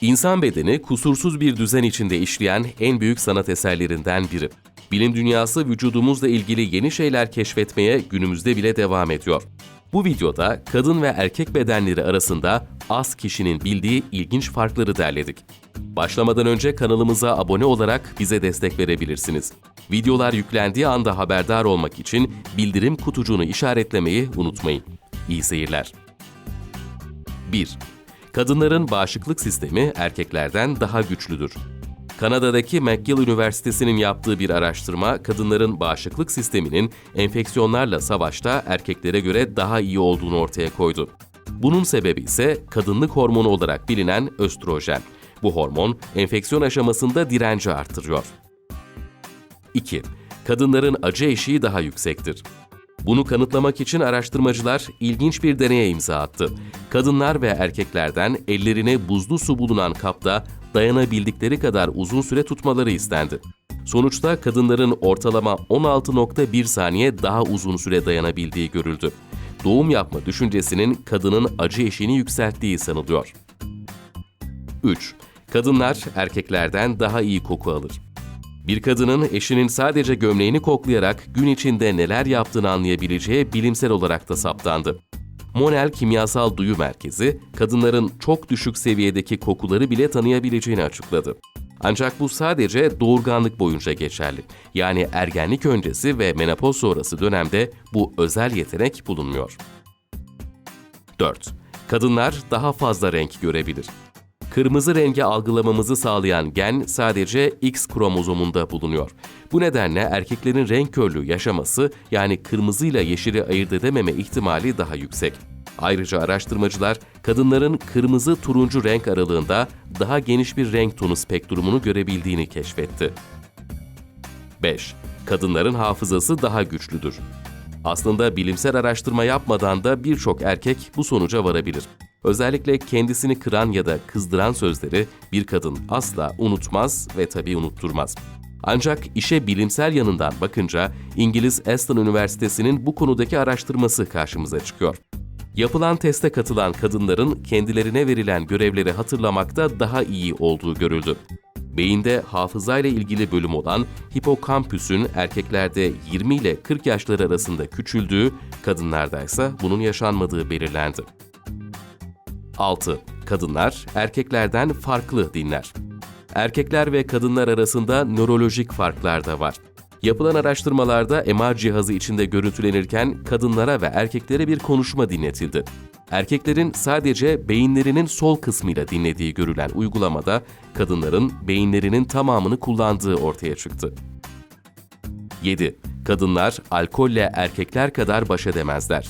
İnsan bedeni kusursuz bir düzen içinde işleyen en büyük sanat eserlerinden biri. Bilim dünyası vücudumuzla ilgili yeni şeyler keşfetmeye günümüzde bile devam ediyor. Bu videoda kadın ve erkek bedenleri arasında az kişinin bildiği ilginç farkları derledik. Başlamadan önce kanalımıza abone olarak bize destek verebilirsiniz. Videolar yüklendiği anda haberdar olmak için bildirim kutucuğunu işaretlemeyi unutmayın. İyi seyirler. 1. Kadınların bağışıklık sistemi erkeklerden daha güçlüdür. Kanada'daki McGill Üniversitesi'nin yaptığı bir araştırma, kadınların bağışıklık sisteminin enfeksiyonlarla savaşta erkeklere göre daha iyi olduğunu ortaya koydu. Bunun sebebi ise kadınlık hormonu olarak bilinen östrojen. Bu hormon enfeksiyon aşamasında direnci artırıyor. 2. Kadınların acı eşiği daha yüksektir. Bunu kanıtlamak için araştırmacılar ilginç bir deneye imza attı. Kadınlar ve erkeklerden ellerine buzlu su bulunan kapta dayanabildikleri kadar uzun süre tutmaları istendi. Sonuçta kadınların ortalama 16.1 saniye daha uzun süre dayanabildiği görüldü. Doğum yapma düşüncesinin kadının acı eşiğini yükselttiği sanılıyor. 3. Kadınlar erkeklerden daha iyi koku alır. Bir kadının eşinin sadece gömleğini koklayarak gün içinde neler yaptığını anlayabileceği bilimsel olarak da saptandı. Monel Kimyasal Duyu Merkezi, kadınların çok düşük seviyedeki kokuları bile tanıyabileceğini açıkladı. Ancak bu sadece doğurganlık boyunca geçerli. Yani ergenlik öncesi ve menopoz sonrası dönemde bu özel yetenek bulunmuyor. 4. Kadınlar daha fazla renk görebilir. Kırmızı rengi algılamamızı sağlayan gen sadece X kromozomunda bulunuyor. Bu nedenle erkeklerin renk körlüğü yaşaması yani kırmızıyla yeşili ayırt edememe ihtimali daha yüksek. Ayrıca araştırmacılar kadınların kırmızı turuncu renk aralığında daha geniş bir renk tonu spektrumunu görebildiğini keşfetti. 5. Kadınların hafızası daha güçlüdür. Aslında bilimsel araştırma yapmadan da birçok erkek bu sonuca varabilir. Özellikle kendisini kıran ya da kızdıran sözleri bir kadın asla unutmaz ve tabii unutturmaz. Ancak işe bilimsel yanından bakınca İngiliz Aston Üniversitesi'nin bu konudaki araştırması karşımıza çıkıyor. Yapılan teste katılan kadınların kendilerine verilen görevleri hatırlamakta daha iyi olduğu görüldü. Beyinde hafızayla ilgili bölüm olan hipokampüsün erkeklerde 20 ile 40 yaşları arasında küçüldüğü, kadınlarda ise bunun yaşanmadığı belirlendi. 6. Kadınlar erkeklerden farklı dinler. Erkekler ve kadınlar arasında nörolojik farklar da var. Yapılan araştırmalarda MR cihazı içinde görüntülenirken kadınlara ve erkeklere bir konuşma dinletildi. Erkeklerin sadece beyinlerinin sol kısmıyla dinlediği görülen uygulamada kadınların beyinlerinin tamamını kullandığı ortaya çıktı. 7. Kadınlar alkolle erkekler kadar baş edemezler.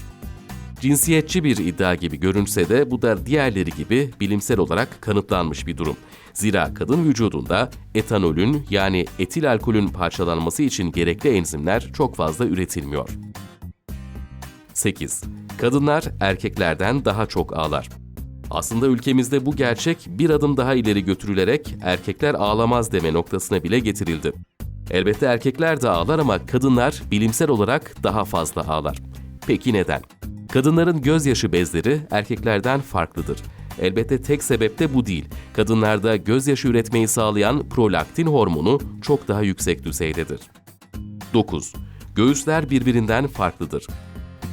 Cinsiyetçi bir iddia gibi görünse de bu da diğerleri gibi bilimsel olarak kanıtlanmış bir durum. Zira kadın vücudunda etanolün yani etil alkolün parçalanması için gerekli enzimler çok fazla üretilmiyor. 8. Kadınlar erkeklerden daha çok ağlar. Aslında ülkemizde bu gerçek bir adım daha ileri götürülerek erkekler ağlamaz deme noktasına bile getirildi. Elbette erkekler de ağlar ama kadınlar bilimsel olarak daha fazla ağlar. Peki neden? Kadınların gözyaşı bezleri erkeklerden farklıdır. Elbette tek sebep de bu değil. Kadınlarda gözyaşı üretmeyi sağlayan prolaktin hormonu çok daha yüksek düzeydedir. 9. Göğüsler birbirinden farklıdır.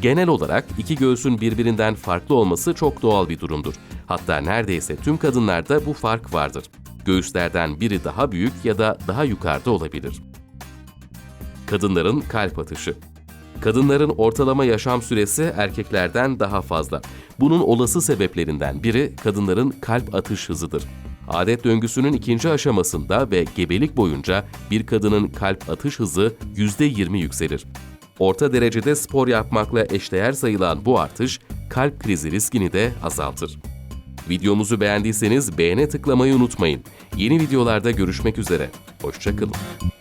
Genel olarak iki göğsün birbirinden farklı olması çok doğal bir durumdur. Hatta neredeyse tüm kadınlarda bu fark vardır. Göğüslerden biri daha büyük ya da daha yukarıda olabilir. Kadınların kalp atışı Kadınların ortalama yaşam süresi erkeklerden daha fazla. Bunun olası sebeplerinden biri kadınların kalp atış hızıdır. Adet döngüsünün ikinci aşamasında ve gebelik boyunca bir kadının kalp atış hızı %20 yükselir. Orta derecede spor yapmakla eşdeğer sayılan bu artış kalp krizi riskini de azaltır. Videomuzu beğendiyseniz beğene tıklamayı unutmayın. Yeni videolarda görüşmek üzere. Hoşçakalın.